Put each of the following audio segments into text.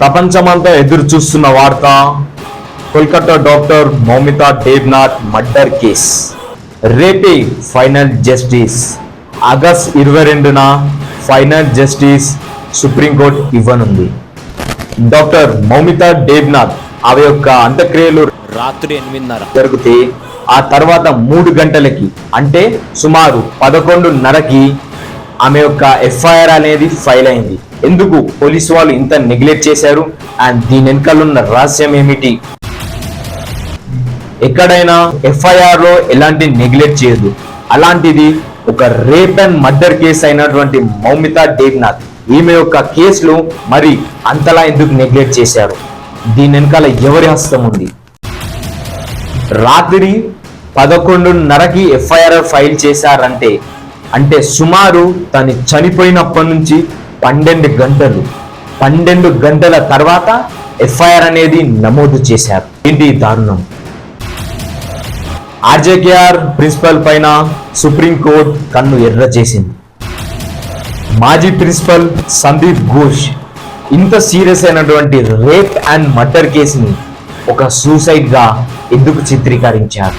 ప్రపంచమంతా ఎదురు చూస్తున్న వార్త Kolkata doctor Moumita Debnath murder case. రేపే ఫైనల్ జస్టిస్. ఆగస్ట్ ఇరవై రెండున ఫైనల్ జస్టిస్ సుప్రీంకోర్టు ఇవ్వనుంది. డాక్టర్ మౌమితా దేవ్నాథ్ ఆమె యొక్క అంత్యక్రియలు రాత్రి ఎనిమిదిన్నర జరిగితే ఆ తర్వాత మూడు గంటలకి అంటే సుమారు పదకొండున్నరకి ఆమె యొక్క ఎఫ్ఐఆర్ అనేది ఫైల్ అయింది. ఎందుకు పోలీసు వాళ్ళు ఇంత నెగ్లెక్ట్ చేశారు? అండ్ దీని వెనకాలన్న రహస్యం ఏమిటి? ఎక్కడైనా ఎఫ్ఐఆర్లో ఎలాంటి నెగ్లెక్ట్ చేయదు అలాంటిది ఒక రేప్ అండ్ మర్డర్ కేసు అయినటువంటి మౌమిత దేవ్నాథ్. ఈమె యొక్క కేసులో మరి అంతలా ఎందుకు నెగ్లెక్ట్ చేశారు? దీని వెనకాల ఎవరి హస్తం ఉంది? రాత్రి పదకొండున్నరకి ఎఫ్ఐఆర్ ఫైల్ చేశారంటే అంటే సుమారు తను చనిపోయినప్పటి నుంచి పన్నెండు గంటలు పన్నెండు గంటల తర్వాత ఎఫ్ఐఆర్ అనేది నమోదు చేశారు. ఏంటి దారుణం? ఆర్జేకేఆర్ ప్రిన్సిపల్ పైన సుప్రీంకోర్టు కన్ను ఎర్ర చేసింది. మాజీ ప్రిన్సిపల్ సందీప్ ఘోష్ ఇంత సీరియస్ అయినటువంటి రేప్ అండ్ మర్డర్ కేసుని ఒక సూసైడ్గా ఎందుకు చిత్రీకరించారు?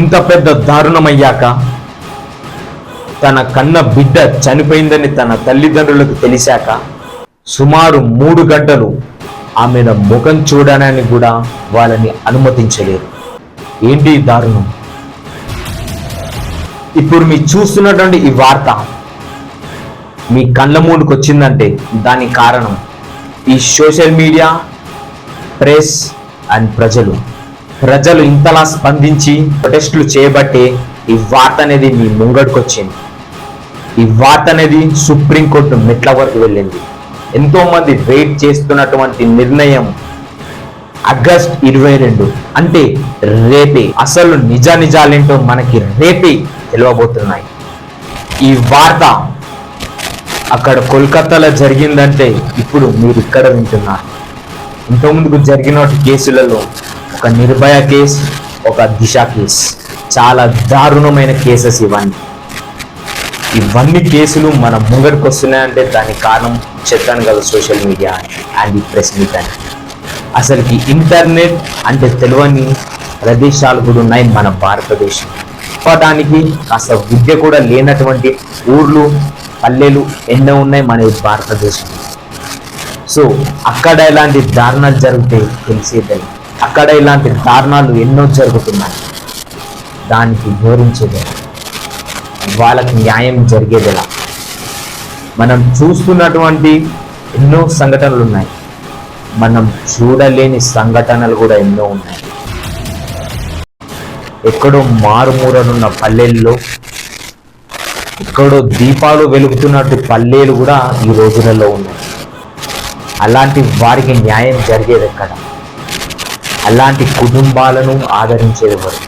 ఇంత పెద్ద దారుణం అయ్యాక తన కన్న బిడ్డ చనిపోయిందని తన తల్లిదండ్రులకు తెలిసాక సుమారు మూడు గంటలు ఆమెను ముఖం చూడడానికి కూడా వాళ్ళని అనుమతించలేరు ఏంటి దారుణం? ఇప్పుడు మీరు చూస్తున్నటువంటి ఈ వార్త మీ కళ్ళ ముందుకు వచ్చిందంటే దానికి కారణం ఈ సోషల్ మీడియా ప్రెస్ అండ్ ప్రజలు. ప్రజలు ఇంతలా స్పందించి ప్రొటెస్టులు చేయబట్టే ఈ వార్త అనేది మీ ముంగడికొచ్చింది. ఈ వార్త అనేది సుప్రీంకోర్టు మెట్ల వరకు వెళ్ళింది. ఎంతోమంది వెయిట్ చేస్తున్నటువంటి నిర్ణయం ఆగస్ట్ ఇరవై రెండు. అంటే రేపే. అసలు నిజ నిజాలేంటో మనకి రేపే తెలియబోతున్నాయి ఈ వార్త అక్కడ కోల్కతాలో జరిగిందంటే ఇప్పుడు మీరు ఇక్కడ వింటున్నారు. ఇంతకుముందుకు జరిగిన కేసులలో ఒక నిర్భయ కేసు ఒక దిశ కేసు. చాలా దారుణమైన కేసెస్ ఇవన్నీ. ఇవన్నీ కేసులు మన ముంగడికి వస్తున్నాయంటే దానికి కారణం చెప్తాను కదా సోషల్ మీడియా అండ్ ఈ ప్రెస్ మీట్ అని. అసలుకి ఇంటర్నెట్ అంటే తెలియని ప్రదేశాలు కూడా ఉన్నాయి మన భారతదేశం. చెప్పడానికి కాస్త విద్య కూడా లేనటువంటి ఊర్లు పల్లెలు ఎన్నో ఉన్నాయి మన భారతదేశం సో అక్కడ ఇలాంటి దారుణాలు జరిగితే తెలిసేది. అక్కడ ఇలాంటి దారుణాలు ఎన్నో జరుగుతున్నాయి. దానికి వివరించేదే. వాళ్ళకి న్యాయం జరిగేదిలా. మనం చూస్తున్నటువంటి ఎన్నో సంఘటనలు ఉన్నాయి. మనం చూడలేని సంఘటనలు కూడా ఎన్నో ఉన్నాయి. ఎక్కడో మారుమూరనున్న పల్లెల్లో ఎక్కడో దీపాలు వెలుగుతున్నట్టు పల్లెలు కూడా ఈ రోజులలో ఉన్నాయి. అలాంటి వారికి న్యాయం జరిగేది ఎక్కడ? అలాంటి కుటుంబాలను ఆదరించేది ఎవరు?